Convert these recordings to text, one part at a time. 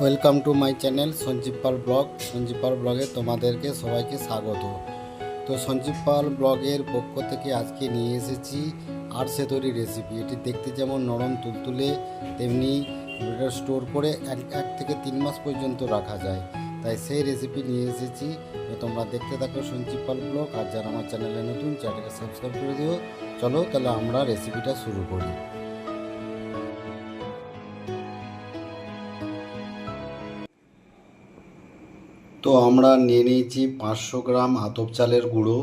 Welcome to my channel Sanjeev Pal blog. Sanjeev Pal ব্লগে তোমাদেরকে সবাইকে স্বাগত। তো সঞ্জীব পাল ব্লগের পক্ষ থেকে আজকে নিয়ে এসেছি আর্টসে তৈরি রেসিপি এটি দেখতে যেমন নরম তুলতুলে, তেমনি স্টোর করে এক এক থেকে তিন মাস পর্যন্ত রাখা যায়। তাই সেই রেসিপি নিয়ে এসেছি। তো তোমরা দেখতে থাকো সঞ্জীব পাল ব্লগ, আর যারা আমার চ্যানেলে নতুন চ্যানেলকে সাবস্ক্রাইব করে দিও। চলো তাহলে আমরা রেসিপিটা শুরু করি। তো আমরা নিয়ে নিয়েছি পাঁচশো গ্রাম আতপ চালের গুঁড়ো।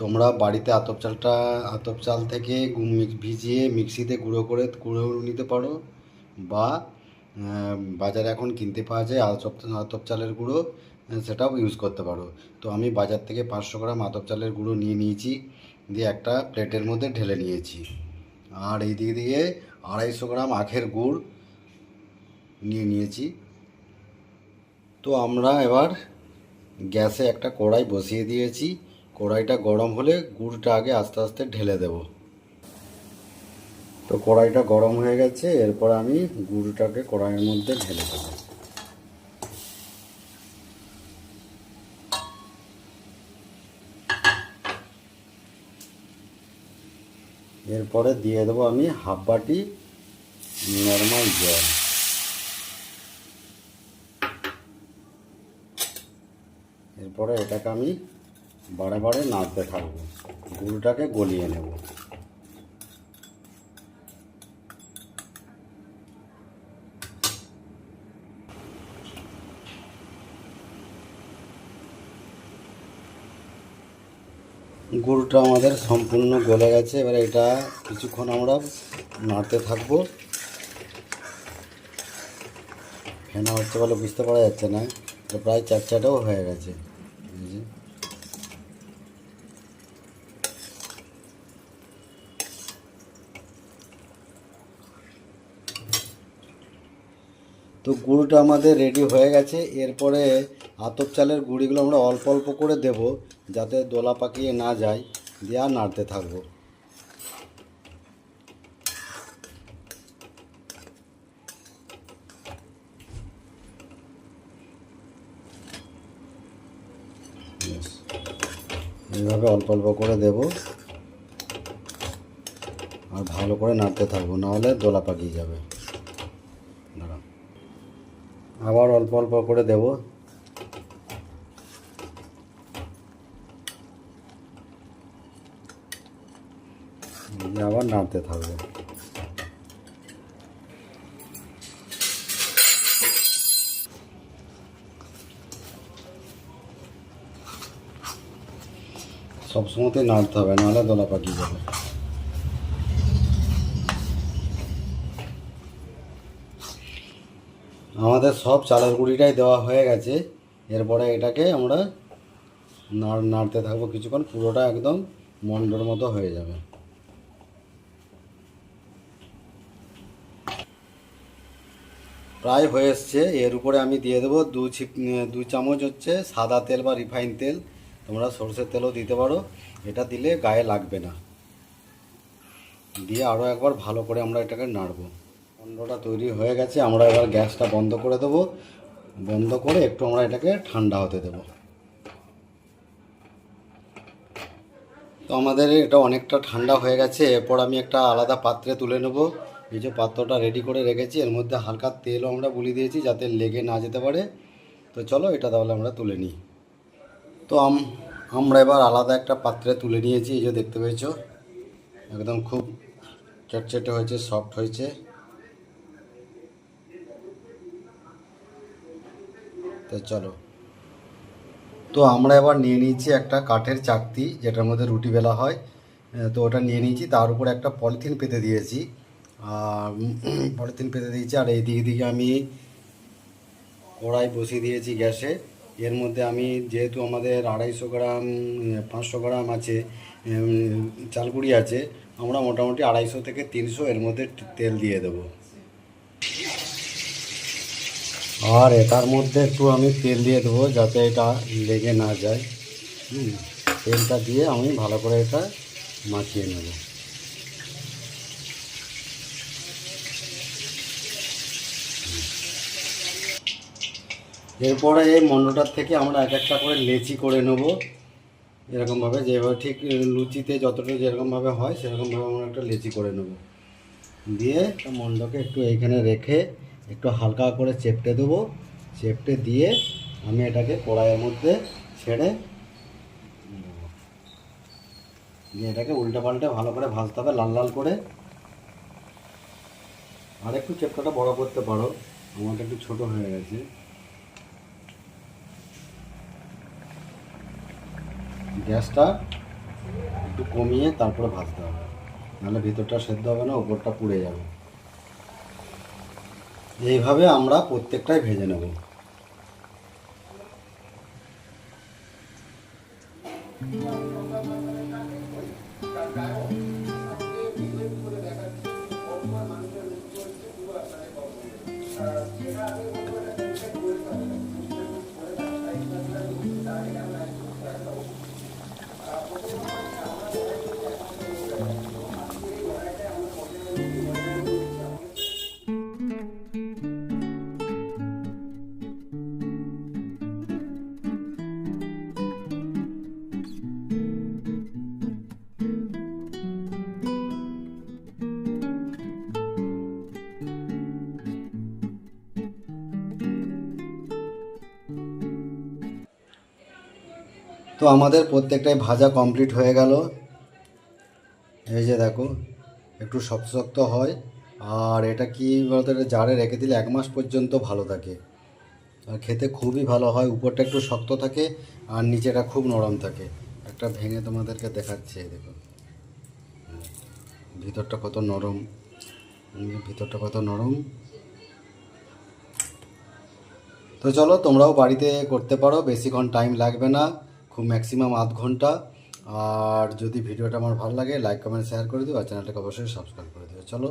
তোমরা বাড়িতে আতপ চালটা, আতপ চাল থেকে ভিজিয়ে মিক্সিতে গুঁড়ো করে, গুঁড়ো নিতে পারো বা বাজারে এখন কিনতে পাওয়া যায় আতপ আতপ চালের গুঁড়ো সেটাও ইউজ করতে পারো। তো আমি বাজার থেকে পাঁচশো গ্রাম আতপ চালের গুঁড়ো নিয়ে নিয়েছি, দিয়ে একটা প্লেটের মধ্যে ঢেলে নিয়েছি। আর এই দিকে দিয়ে আড়াইশো গ্রাম আখের গুড় নিয়ে নিয়েছি। তো আমরা এবার গ্যাসে একটা কড়াই বসিয়ে দিয়েছি। কড়াইটা গরম হলে গুড়টা আগে আস্তে আস্তে ঢেলে দেব। তো কড়াইটা গরম হয়ে গেছে, এরপর আমি গুড়টাকে কড়াইয়ের মধ্যে ঢেলে দেব। এরপরে দিয়ে দেবো আমি হাফ বাটি নর্মাল জল। এরপরে এটাকে আমি বারে বারে নাড়তে থাকব গুড়টাকে গলিয়ে নেব। গুড়টা আমাদের সম্পূর্ণ গলে গেছে। এবারে এটা কিছুক্ষণ আমরা নাড়তে থাকব। ফেনা হচ্ছে বলে বুঝতে পারা যাচ্ছে না। প্রায় চার চারটাও হয়ে গেছে। তো গুড়টা আমাদের রেডি হয়ে গেছে। এরপরে আতপ চালের গুঁড়িগুলো আমরা অল্প অল্প করে দেব, যাতে দোলা পাকিয়ে না যায়, দিয়ে নাড়তে থাকব। এইভাবে অল্প অল্প করে দেব। আর ভালো করে নাড়তে থাকব, নাহলে দোলা পাকিয়ে যাবে। আবার অল্প অল্প করে দেব। আবার নাড়তে থাকব। সবসময়তেই নাড়তে হবে, নাহলে দোলা পাকিয়ে যাবে। আমাদের সব চালের গুঁড়িটাই দেওয়া হয়ে গেছে, এরপরে এটাকে আমরা নাড়, নাড়তে থাকব কিছুক্ষণ, পুরোটা একদম মন্ডর মতো হয়ে যাবে। প্রায় হয়ে এসছে, এর উপরে আমি দিয়ে দেবো দু ছিপ, দু চামচ হচ্ছে সাদা তেল বা রিফাইন তেল। তোমরা সরষের তেলও দিতে পারো। এটা দিলে গায়ে লাগবে না। দিয়ে আরও একবার ভালো করে আমরা এটাকে নাড়বো। মন্ডটা তৈরি হয়ে গেছে, আমরা এবার গ্যাসটা বন্ধ করে দেবো। বন্ধ করে একটু আমরা এটাকে ঠান্ডা হতে দেবো। তো আমাদের এটা অনেকটা ঠান্ডা হয়ে গেছে। এরপর আমি একটা আলাদা পাত্রে তুলে নেব। এই যে পাত্রটা রেডি করে রেখেছি, এর মধ্যে হালকা তেলও আমরা বুলি দিয়েছি যাতে লেগে না যেতে পারে। তো চলো এটা তাহলে আমরা তুলে নিই। তো আম- আমরা এবার আলাদা একটা পাত্রে তুলে নিয়েছি, এই যে দেখতে পেয়েছ। একদম খুব চটচটে হয়েছে সফট হয়েছে। তো চলো। তো আমরা এবার নিয়ে নিয়েছি একটা কাঠের চাকতি, যেটার মধ্যে রুটি বেলা হয়। তো ওটা নিয়ে নিয়েছি, তার উপরে একটা পলিথিন পেতে দিয়েছি। আর, পলিথিন পেতে দিয়েছি, আর এই দিকে দিকে আমি কড়াই বসিয়ে দিয়েছি গ্যাসে। এর মধ্যে আমি যেহেতু আমাদের আড়াইশো গ্রাম পাঁচশো গ্রাম আছে চালগুড়ি আছে, আমরা মোটামুটি আড়াইশো থেকে তিনশো এর মধ্যে তেল দিয়ে দেবো। আর এটার মধ্যে একটু আমি তেল দিয়ে দেবো যাতে এটা লেগে না যায়। তেলটা দিয়ে আমি ভালো করে এটা মাখিয়ে নেব। এরপরে এই মন্ডটার থেকে আমরা এক একটা করে লেচি করে নেব। এরকমভাবে যেভাবে ঠিক লুচিতে যতটা যেরকমভাবে হয়, সেরকমভাবে আমরা একটা লেচি করে নেব। দিয়ে মন্ডকে একটু এইখানে রেখে একটু হালকা করে চেপটে দেবো। চেপটে দিয়ে আমি এটাকে কড়াইয়ের মধ্যে ছেড়ে। দিয়ে এটাকে উল্টে পাল্টে ভালো করে ভাজতে হবে, লাল লাল করে। আর একটু চেপটাটা বড় করতে পারো আমারটা একটু ছোট হয়ে গেছে। গ্যাসটা একটু কমিয়ে তারপরে ভাজতে হবে। নাহলে ভিতরটা সেদ্ধ হবে না ওপরটা পুড়ে যাবে। এইভাবে আমরা প্রত্যেকটাই ভেজে নেব। তো আমাদের প্রত্যেকটাই ভাজা কমপ্লিট হয়ে গেল। এই যে দেখো, একটু শক্ত শক্ত হয়। আর এটা কি বলতো, এটা জারে রেখে দিলে এক মাস পর্যন্ত ভালো থাকে। আর খেতে খুবই ভালো হয়, উপরটা একটু শক্ত থাকে আর নিচেটা খুব নরম থাকে। একটা ভেঙে তোমাদেরকে দেখাচ্ছে দেখো। ভিতরটা কত নরম ভিতরটা কত নরম। তো চলো, তোমরাও বাড়িতে করতে পারো, বেশিক্ষণ টাইম লাগবে না। খুব ম্যাক্সিমাম আধ ঘণ্টা। আর যদি ভিডিওটা আমার ভালো লাগে লাইক কমেন্ট শেয়ার করে দিও। আর চ্যানেলটাকে অবশ্যই সাবস্ক্রাইব করে দিও। চলো।